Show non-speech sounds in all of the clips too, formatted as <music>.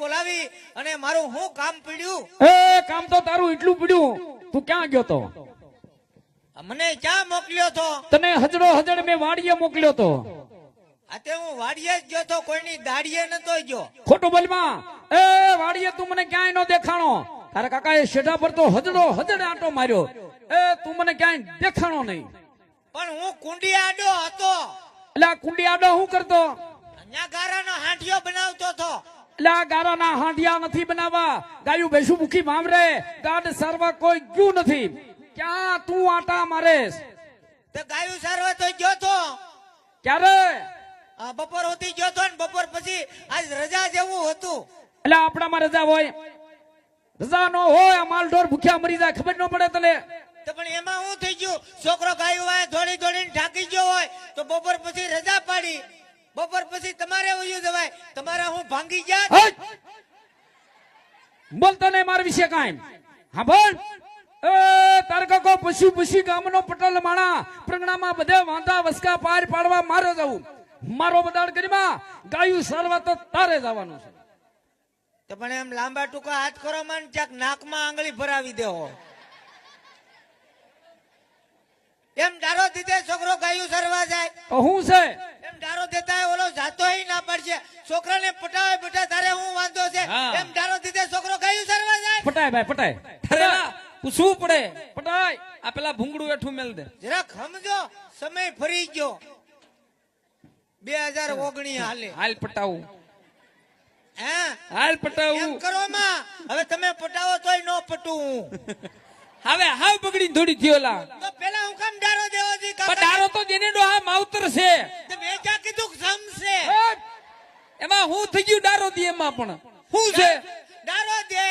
બોલાવી અને મારું હું કામ પીડ્યું. એ કામ તો તારું એટલું પીડ્યું. તું ક્યાં ગયો તો? મને ક્યાં મોકલ્યો તો? તને હજડો હજડ મેં વાડીએ મોકલ્યો તો. આતે હું વાડીએ જ ગયો તો કોઈની દાડીએ નતો ગયો. ખોટું બોલમાં એ વાડીએ તું મને ક્યાંય નો દેખાણો. તારા કાકાએ શેઢા પર તો હજડો હજડ આંટો માર્યો. એ તું મને ક્યાંય દેખાણો નહીં. પણ હું કુંડી આડો હતો. એટલે આ કુંડી આડો હું કરતો? અહીંયા ગારાનો હાંઠિયો બનાવતો હતો એટલે ગારાના હાંડિયા નથી બનાવવા. ગાયું ભેંસું મુખી મામરે. ગાડ સર્વ કોઈ ગયું નથી. ક્યાં તું આટા મારે તે ગાયું સર્વ તો ગયો તો. ક્યારે? બપોર હોતી ગયો તો ને બપોર પછી આજ રજા જેવું હતું. એટલે આપણામાં રજા હોય. રજા નો હોય માલઢોર ભૂખ્યા મરી જાય. ખબર ન પડે તને. તો પણ એમાં હું થઈ ગયું? છોકરો ગાયું હોય દોડી દોડીને ઢાંકી ગયો હોય તો બપોર પછી રજા પાડી. બપોર પછી તમારે જવાય. તમારે હું ભાંગી ગયા? બોલતો નહીં મારા વિશે કાંઈ. હા બોલ. એ તાર પશુ પશી ગામનો પટલ માણા. પ્રગણામાં બધે વાંધા વસકા પાર પાડવા મારે જવું. મારો બદાડ કરીમાં ગાયું સારવા તો તારે જવાનું છે. તો પણ એમ લાંબા ટૂંકા હાથ કરો માન નાકમાં આંગળી ભરાવી દેવો એમ ડારો દીધે છોકરો ગાયું સરવા જાય. હું છે? એમ ડારો દેતા ઓલો જાતો ના પડશે. છોકરાને પટાવે બેટા તારે હું વાંધો છે? એમ ડારો દીધે છોકરો ગાયું સરવા જાય. પટાય ભાઈ પટાય. ઠરેલા પૂછવું પડે. પટાય. આ પેલા ભૂંગળું એઠું મેલ દે. જરાક સમજો સમય ફરી ગયો. બે હજાર ઓગણી હાલે. હાલ પટાવું. હે? હાલ પટાવું. કરો માં. હવે તમે પટાવો તોય નો પટું. <laughs> હવે હાવ બગડી થોડી થયોલા તો પેલા હું કામ ડારો દેવો જી કાકા? ડારો તો જેને ડોહા માવતર છે. તે મેં ક્યાં કીધું કે સમશે એમાં હું થઈ ગયું ડારો દી એમાં પણ. શું છે? ડારો દે.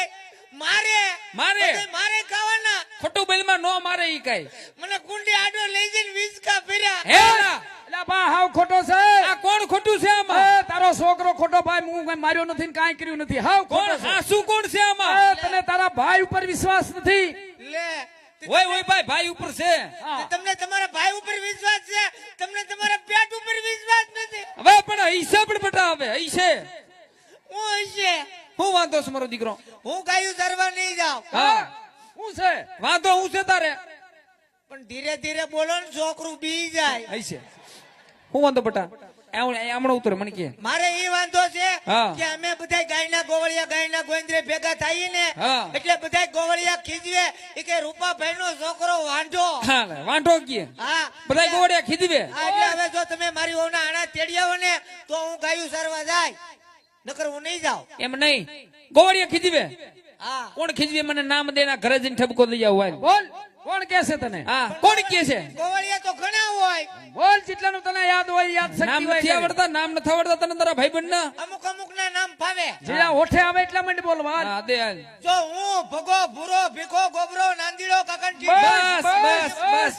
મારે. મારે? મારે ખાવાના. ખોટું બેલમાં નો મારે ઈ કઈ. મને કુંડી આડો લઈ જઈને વીજકા ફેર્યા. હે ના? બા હાવ ખોટો છે. આ કોણ ખોટું છે આમાં? એ તારો છોકરો ખોટો ભાઈ હું કઈ માર્યો નથી ને કાંઈ કર્યું નથી. હાવ કોણ? આ શું કોણ છે આમાં? એ તને તારા ભાઈ ઉપર વિશ્વાસ નથી. લે ઓય ઓય ભાઈ ભાઈ ઉપર છે. તમને તમારા ભાઈ ઉપર વિશ્વાસ છે. તમને તમારા પેટ ઉપર વિશ્વાસ નથી. હવે પણ હૈસે પણ બટા હવે હૈસે હું હૈસે હું વાંધો છે મારો દીકરો. હું ગાયું સરવા નહીં જાઉં. હા. શું છે? વાંધો હું છે તારે? પણ ધીરે ધીરે બોલો ને છોકરું બી જાય. હૈસે હું વાંધો બટા? હમણાં ઉતરે મને કે મારે એ વાંધો છે કે અમે બધા ગાયના ગોવળિયા ગાયના ગોંદરે ભેગા થઈએ ને એટલે બધા ગોવળિયા ખીજવે. એ કે રૂપાભાઈ નો છોકરો વાંઢો. વાંઢો કીએ હા. બધા ગોળિયા ખીધવે હા, એટલે હવે જો તમે મારી વહુના આણા તેડી આવો ને તો હું ગાયું સરવા જાય. નકર હું નહીં જાઉં. એમ નહીં. ગોવળિયા ખીધવે હા કોણ ખીજવી મને નામ દેના ઘરે જઈને ઠપકો દઈ જાવ હાલ. બોલ. કોણ કે છે તને? હા. કોણ કે છે? ગોવાળિયા તો ઘણા હોય. બોલ જેટલાનું તને યાદ હોય યાદ નામ શક્તિ હોય આવડતા નામ નથી આવડતા તને તારા ભાઈ બંધ ના અમુક અમુક ના નામ ફાવે. જેના ઓઠે આવે એટલા માટે બોલવા હા દે જો હું ભગો ભૂરો ભીખો ગોબરો નાંદીડો કાકણ બસ બસ બસ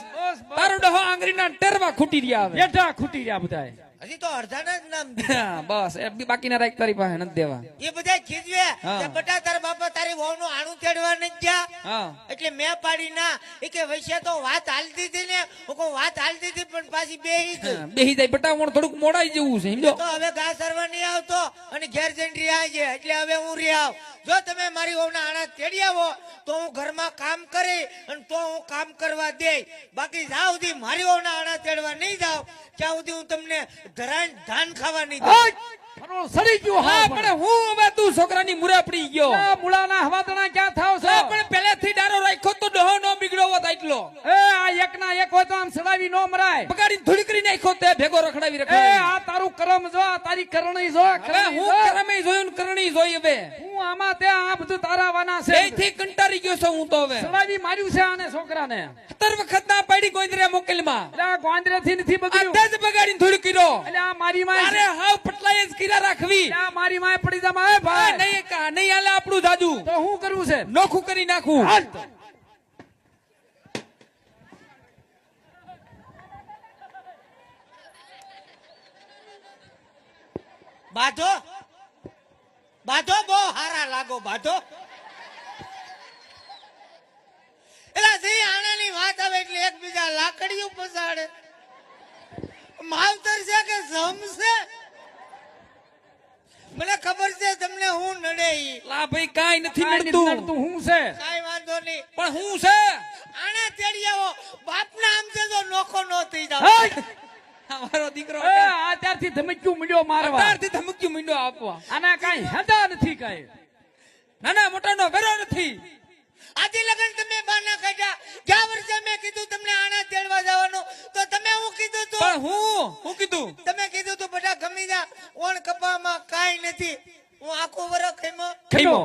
તારો ડહો આંગળીના ટેરવા ખૂટી રહ્યા આવે બેઠા ખૂટી રહ્યા બધા હજી તો અડધાના જ નામ દે. બસ. એ બી બાકીના રાખ તારી પાસે નથી દેવા. એ બધા ખીજવે. કે બટા તારા બાપા તારી વહુ નું આણું તેડવા નથી ગયા. એટલે મેં પાડી ના. એ કે વૈશ્ય તો વાત હાલતી હતી ને. હું કહું વાત હાલતી હતી પણ પાછી બેહી ગઈ. બેહી જાય. બટા વણ થોડુંક મોડાઈ જેવું છે સમજો? તો હવે ઘા સરવા નહીં આવતો અને ઘેર જઈને રહ્યા છે એટલે હવે હું રહ્યા જો તમે મારી વહુના આણા તેડી આવો તો હું ઘરમાં કામ કરી અને તો હું કામ કરવા દે. બાકી સુધી મારી વહુના આણા તેડવા નહીં જાવ ત્યાં સુધી હું તમને ધરાઈને ધાન ખાવા નહીં દઉં. સડી ગયો હા પણ. હું હવે તું છોકરાની મુરા પડી ગયો. આ મુળાના હવાતણા ક્યાં થાવ છો? પણ પહેલેથી ડારો રાખ્યો તો ડહો નો એટલો એ આ એક ના એક હોય તો આમ સડાવી નો મરાય. બગાડીને ધૂળી કરી નાખ્યો તે ભેગો રખડાવી એ આ તારું કરમ જો આ તારી કરણી જો હવે હું કરમે જોયું ને કરણી જોઈ હવે. હું આમાં તે આ બધું તારા વાના છે. એથી કંટારી ગયો છું હું તો હવે. સડાવી માર્યું છે આને છોકરાને. સત્તર વખત ના પાડી ગોંદરે મોકલમાં. એટલે આ ગોંદરે થી નથી બગડ્યું. અંદાજ બગાડીને ધૂળી કર્યો એટલે આ મારી માં અરે હાવ પટલાય જ કિરા રાખવી. આ મારી માં પડી જા માં ભાઈ. નહીં કા નહીં આલે આપણું દાદુ તો હું કરવું છે? નોખું કરી નાખું. હાલ બાધો? બાધો? બહુ હારા લાગો બાધો. એલા જઈ આણાની વાત આવે એટલે એકબીજા લાકડીઓ પસાડે માવતર છે કે જમશે? મને ખબર છે તમને હું નડે લા ભાઈ કાઈ નથી નડતું. હું છે? કાઈ વાંધો નહીં. પણ હું છે? આને તેડી આવો. બાપના આમ છે તો નોખો નો થઈ જાવ! મારો દીકરો અત્યારથી ધમક્યું મળ્યો મારવા. અત્યારથી ધમક્યું મીંડો આપવા. આના કાંઈ હેદા નથી કાંઈ. નાના મોટાનો વેરો નથી. આજે લગન તમે બાના કાઢ્યા. ગયા વર્ષે મેં કીધું તમને આના તેડવા જવાનું. તો તમે હું કીધું તું? પણ હું? હું કીધું? તમે કીધું તું બધા ગમી જા. ઓણ કપામાં કાંઈ નથી. હું આખો વરો ખેમો. ખીમો.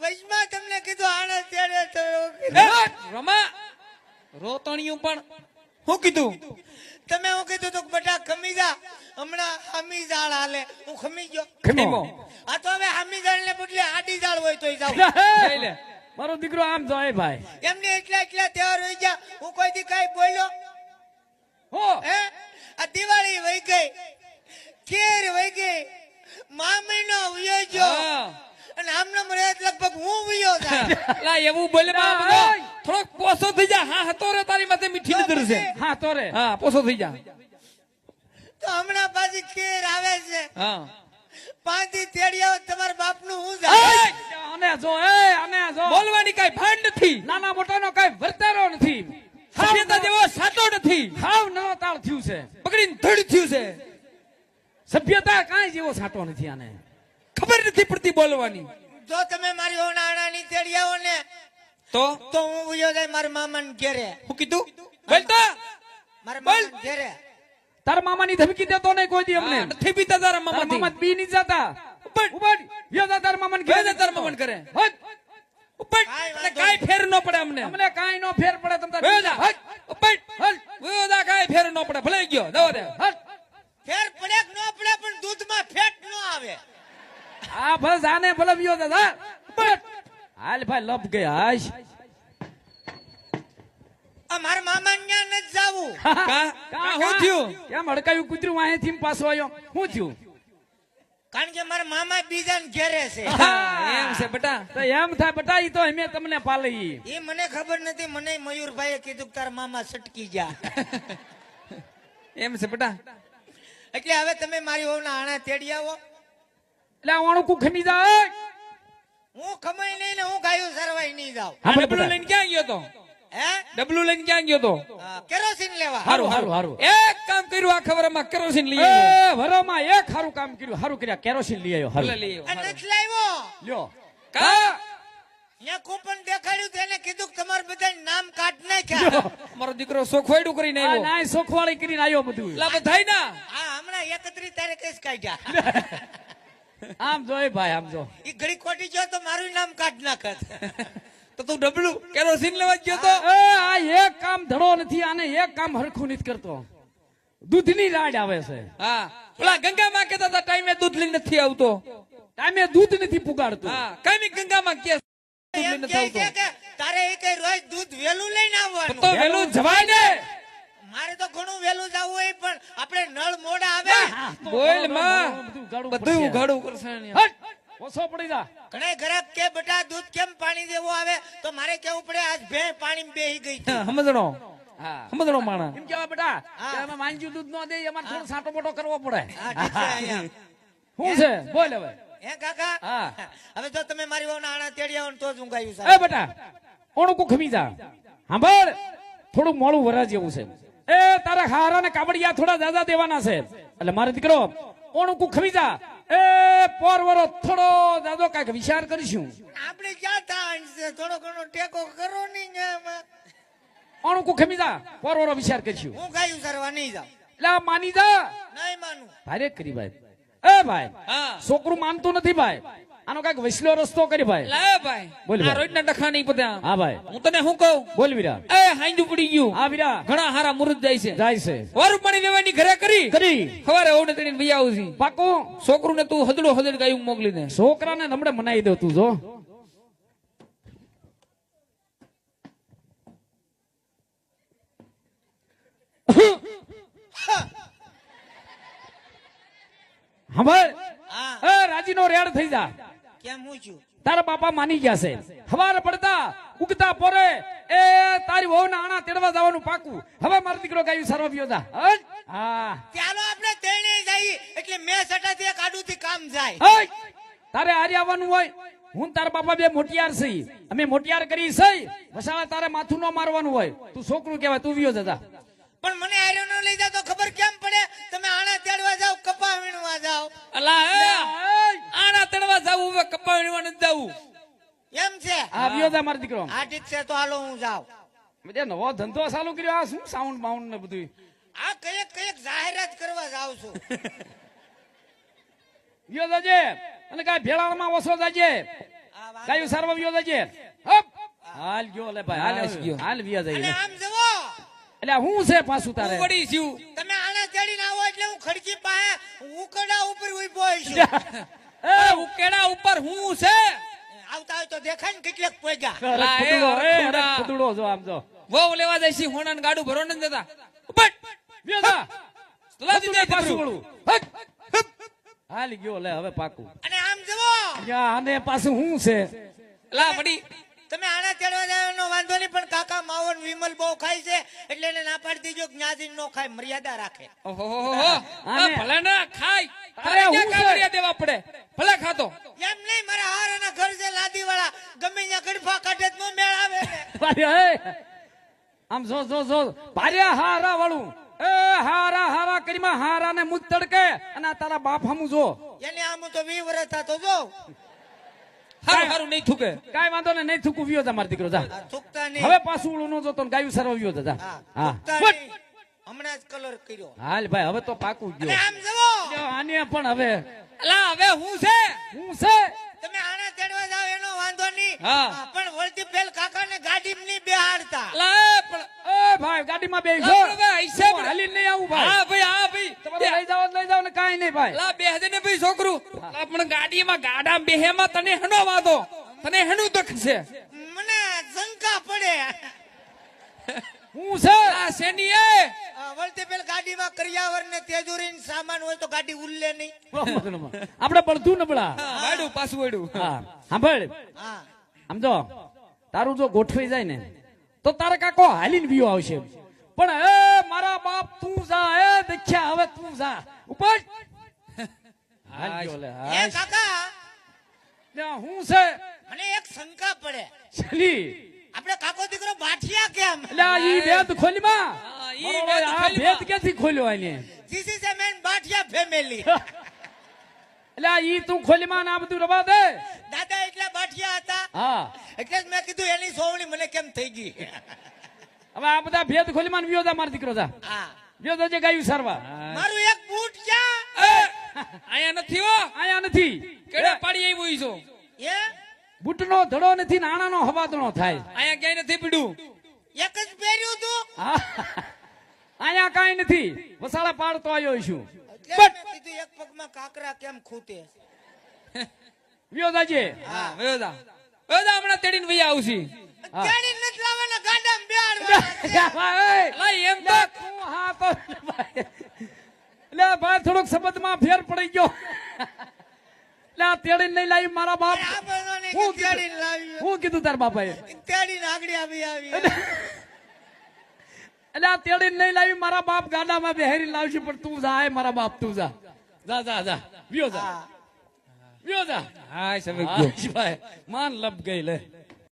વચમાં તમને કીધું આને તેડે તો રમા. રોતણિયું પણ હું કીધું? તમે હું કીધું તું બધા ખમી જા. હમણાં હામી ઝાડ હાલે. હું ખમી ગયો. ખીમો? આ તો હવે હામી જાળ ને બદલે આડી જાળ હોય તોય જાવ લઈ લે. મારો દીકરો આમ જાય ભાઈ. એમને એટલા એટલા તહેવાર હોય ગયા. હું કોઈ દી કઈ બોલ્યો? હો. હે? આ દિવાળી વહી ગઈ. કેર વહી ગઈ. મામીનો ઉયો ગયો. અને આમનો મરે લગભગ હું ઉયો થાય <laughs> લા એવું બોલે. ઓય. થોડોક પોસો થઈ જા. હા હતો રે તારી માથે મીઠી નજર છે. હા તો રે. હા પોસો થઈ જા. તો હમણાં પાછી કેર આવે છે. હા. પાંચી તેડી આવો તમારા બાપનું હું જાય! આને જો એ અને જો. બોલવાની કઈ ભાન નથી. નાના મોટાનો કાંઈ વર્તારો નથી. સભ્યતા જેવો સાચો નથી. હાવ નવો તાળ થયું છે. પકડીને ધડ થયું છે. સભ્યતા કાંઈ જેવો સાટો નથી આને. ખબર નથી પડતી બોલવાની. જો તમે મારી ઓનાણા ની તેડિયાઓને ને તો? તો હું ઉયો જાય મારા મામાને ઘેરે. હું કીધું? બોલતા? મારા. મામાને ઘેરે. તાર મામાની ધમકી દેતો નહીં કોઈ દી અમને. નથી પીતા તારા મામા મામાથી. મામા બી નહીં જતા. ઉપર. ઉપર યો જા તાર મામાને ઘેરે. તાર મામાને ઘરે. હટ. ઉપર કાંઈ એટલે વાંધો ફેર ન પડે અમને. અમને કાઈ નો ફેર પડે તમ તાર જા. હટ. ઉપર વયો જા કાઈ ફેર ન પડે. ભલે ગયો. દવા દે. હટ. ફેર પડે કે ન પડે પણ દૂધમાં ફેટ ન આવે. આ બસ આને ભલે વિયો દાદા જા. હાલ ભાઈ લપ ગઈ હાશ અમાર મારા મામા ત્યાં નથી જાવું. કા? કા હું થયું? કેમ હડકાયું? કૂતરું વાંહેથી ને પાછો આવ્યો. હું થયું? કારણ કે મારા મામા બીજાને ઘેરે છે. એમ છે બેટા. તો એમ થાય બટા ઈ તો અમે તમને પાલી એ મને ખબર નથી મને મયુરભાઈએ કીધું કે તારા મામા સટકી જા એમ છે બેટા. એટલે હવે તમે મારી વહુના આણા તેડી આવો. એટલે આણું કુખમી ખમી જાય? હું ખમાઈ નહીં ને હું ગાયું સરવાઈ નહીં જાઉં. આ ડબલું લઈને ક્યાં ગયો તો? હે? ડબલું લઈને ક્યાં ગયો તો? કેરોસીન લેવા. હારું હારું હારું. એક કામ કર્યું આ ખબરમાં કેરોસીન લઈ એ આવ્યો. વરોમાં એક હારું કામ કર્યું હારું કર્યા કેરોસીન લઈ આવ્યો હારું. લઈ આવ્યો. નથી લાવ્યો? લ્યો. કા? ત્યાં કૂપન દેખાડ્યું તેને કીધું કે તમારે બધા નામ કાઢ નાખ્યા. મારો દીકરો સોખવાડું કરીને આવ્યો. સોખવાળી કરીને આવ્યો બધું. લા બધાય ના. હા હમણાં એકત્રીસ તારીખે જ કાઢ્યા. આમ જોય ભાઈ આમ જો. એ ઘડી ખોટી જો તો મારું નામ કાઢ નાખત. તો તું ડબલું કેરોસીન લેવા ગયો તો? આ એક કામ ધડો નથી આને એક કામ હરખું નથી કરતો. દૂધની લાડ આવે છે. હા. પેલા ગંગામાં કેતા હતા ટાઈમે દૂધ લઈને નથી આવતો. ટાઈમે દૂધ નથી પુગાડતો. હા. કાંઈ બી ગંગામાં કે દૂધ લઈને નથી આવતો. કે તારે એક રોજ દૂધ વેલું લઈને આવવાનું? તો વહેલું જવાય ને. મારે તો ઘણું વેલું જવું હોય પણ આપણે નળ મોડા આવે. બોલમાં. બધું ઉઘાડું કરશે ઓછો પડી જા. ઘણે ગ્રાહક કે બેટા દૂધ કેમ પાણી દેવું આવે? તો મારે કેવું પડે આજ ભે પાણી બેહી ગઈ સમજણો. સમજણો માણા. એમ કેવા બેટા? અમે માંજ્યું દૂધ ન દે એમાં થોડો સાટો મોટો કરવો પડે. શું છે <laughs> બોલ હવે. હે કાકા? હા. હવે જો તમે મારી વાવના આણા તેડી આવો ને તો જ હું ગાયું એ સાહેબ. બેટા ઓણું કુ ખમી જા. સાંભળ થોડું મોડું વરા જેવું છે. એ તારા હારા ને કાબડિયા થોડા દાદા દેવાના છે. એટલે મારો દીકરો ઓણું કુ ખમી જા. એ પોર વરો થોડો દાદો કાંઈક વિચાર કરીશું. આપણે ક્યાં થાય છે? થોડો ઘણો ટેકો કરો નહીં. ઓણું કુ ખમી જા પોર વરો વિચાર કરીશું. હું ગાયું સરવા નહીં જા એટલે માની જા. નહીં માનું. ભારે કરી ભાઈ. એ ભાઈ છોકરું માનતું નથી ભાઈ. આનો કંઈક વસલો રસ્તો કરી ભાઈ. લાય ભાઈ. બોલ આ ભાઈ. રોજના ડખા નહીં બધા. હા ભાઈ. હું તને શું કહું? બોલ વીરા. એ હાંજુ પડી ગયું. હા વીરા. ઘણા હારા મુરત જાય છે. જાય છે. વારું પાણી વેવાની ઘરે કરી. કરી. સવારે ઓને તેડીને ભઈ આવું છું. પાકો. છોકરું ને તું હદડો હદડ ગાયું મોકલી દે. છોકરાને નમડે મનાઈ દે તું જો. હા. એ રાજીનો રેડ થઈ જા. કેમ હું છું? તારા બાપા માની ગયા છે. હવાર પડતા ઉગતા પોરે એ તારી વહુ આણા તેડવા જવાનું પાકું. હવે મારો દીકરો ગાયું સર્વ પીયો હા. ચાલો આપણે તેણે જઈએ એટલે મેં સટાથી એક આડુથી કામ જાય. તારે હારી આવવાનું હોય. હું તારા બાપા બે મોટિયાર છે. અમે મોટિયાર કરી છે. વસાવા તારે માથું ન મારવાનું હોય. તું છોકરું કહેવાય તું વિયો જતા પણ મને આર્યો ન લઈ જાય તો ખબર કેમ પડે? તમે આણા તેડવા જાવ કપા વીણવા જાવ અલા આના તળવા જવું હવે કપા વીણવા નથી એમ છે? આ વિયો જા મારો દીકરો. આ ઠીક છે તો હાલો હું જાઉં. બધે નવો ધંધો ચાલુ કર્યો આ શું સાઉન્ડ બાઉન્ડ ને બધું આ કંઈક કયેક જાહેરાત કરવા જાવ છું. <laughs> વિયો જજે. અને કાંઈ ભેળામાં ઓછો જજે. આ વાત- ગાયું સારવા વિયો જજે. હપ. હાલ ગયો લે ભાઈ હાલ ગયો. હાલ વિયો અને જઈએ આમ જવો એટલે હું છે પાછું હું તારે પડી છું. તમે આણા તેડીને આવો એટલે હું ખડકી પાસે ઉકડા ઉપર ઊભો છું. <laughs> એ ઉકેડા ઉપર હું છે? આવતા હોય તો દેખાય ને કેટલેક પોગ્યા. ખુદડો જો આમ જો. વહુ લેવા જાય છે હોનાને ગાડું ભરો ને દેતા. હપ. ગયો લે હવે પાકું. અને આમ જવો યા, આને પાછું હું છે? લા પડી. તમે આણા તેડવા નો વાંધો નહીં પણ કાકા માવન વિમલ બહુ ખાય છે એટલે એને ના પાડી દેજો કે નો ખાય મર્યાદા રાખે. આને- ભલે ના ખાય. અરે, અરે હું ક્યાં છે? કાગળિયા દેવા પડે ભલે ખાતો એમ નહીં મારા હારાના ઘર છે લાદી વાળા ગમે ત્યાં ગડફા કાઢે તો મેળ આવે. આમ જો જો જો. ભાર્યા હારા વાળું. એ હારા હારા કરીમાં હારા ને મુજ તડકે અને તારા બાપ હમું જો. એને આમ તો વી વર્ષ થતો જો. હારું હારું નહીં થૂકે. કાઈ વાંધો ને નહીં થૂકું વિયો જા માર દીકરો જા. થૂકતા નહીં. હવે પાછું ઉળું નો જોતો ગાયું સરવા વિયો જા, હા. હમણાં જ કલર કર્યો. હાલ ભાઈ હવે તો પાકું ગયો. આમ જવો આને પણ હવે. હવે હું છે? હું છે? તમે આને તેડવા જાવ એનો વાંધો નહીં. હા. પણ વળતી પેલ કાકાને ગાડીમાં નહીં બેહાડતા લે પણ એ ભાઈ ગાડીમાં બેસો હવે હિસાબ- હાલી નહીં આવું ભાઈ. હા ભાઈ હા ભાઈ. તમે લઈ જાવ લઈ જાવ ને કાઈ નહીં ભાઈ. લા બે ને ભાઈ છોકરું. લા પણ ગાડીમાં ગાડા બેહેમાં તને હેનો વાંધો. તને હેનું દુખ છે. મને શંકા પડે. <laughs> હું છે? આ સેની એ? વળતી પેલ ગાડીમાં કરિયાવર ને તેજુરી ને સામાન હોય તો ગાડી ઉલ્લે નહીં. આપણે પડતું નબળા. વાડું પાછું વાડું. હા સાંભળ. આમ જો તારું જો ગોઠવાઈ જાય ને તો તારે કાકો હાલીને બીયો આવશે. પણ એ મારા બાપ તું જા એ દેખ્યા હવે તું જા. ઉપર. એ કાકા. હું છે? મને એક શંકા પડે. ચલી. આપણે કાકો દીકરો બાઠિયા કેમ? એટલે આ ઈ ભેદ ખોલી આ ભેદ ક્યાંથી ખોલ્યો આને? જીસી છે મેન બાઠિયા ફેમિલી <laughs> એટલે આ ઈ તું ખોલી માં આ બધું રવા દે. દાદા એટલા બાઠિયા હતા. હા. એટલે જ મેં કીધું એની સોવણી મને કેમ થઈ ગઈ? હવે આ બધા ભેદ ખોલી માં વિયો જા મારો દીકરો જા. હા. વિયો જે ગાયું સારવા મારું એક બૂટ ક્યાં? અહીંયા નથી હો. આયા નથી. કેડા પાડી આવ્યો ઈ છો એ? બુટનો ધડો નથી નાણાનો હવાદણો થાય. અહીંયા ક્યાંય નથી પીડ્યું એક જ પહેર્યું તું? હા. અહીંયા કઈ નથી. વસાળા પાડતો આવ્યો છું. એટલે મેં કીધું એક પગમાં કાકરા કેમ ખૂટે? <laughs> વિયો જાજે હા. વયો જા હમણાં તેડીને વહી આવશી હા. નથી લાવવાના ગાડામાં બેહાડવાના છે. <laughs> એમ તો. હા તો ભાઈ. ભાઈ થોડોક શબ્દમાં ફેર પડી ગયો. લે આ તેડીને નહીં લાવી મારા બાપ. હું તેડીને હું કીધું તાર બાપાએ? તેડીને આગળ આવી આવી. <laughs> એટલે આ તેડી નહીં લાવી મારા બાપ ગાડામાં બેહેરી લાવશે પણ તું જા આય મારા બાપ તું જા. જા જા જા. વ્યો જા. વ્યો જા. હાય હા, ભાઈ માન લપ ગઈ લે.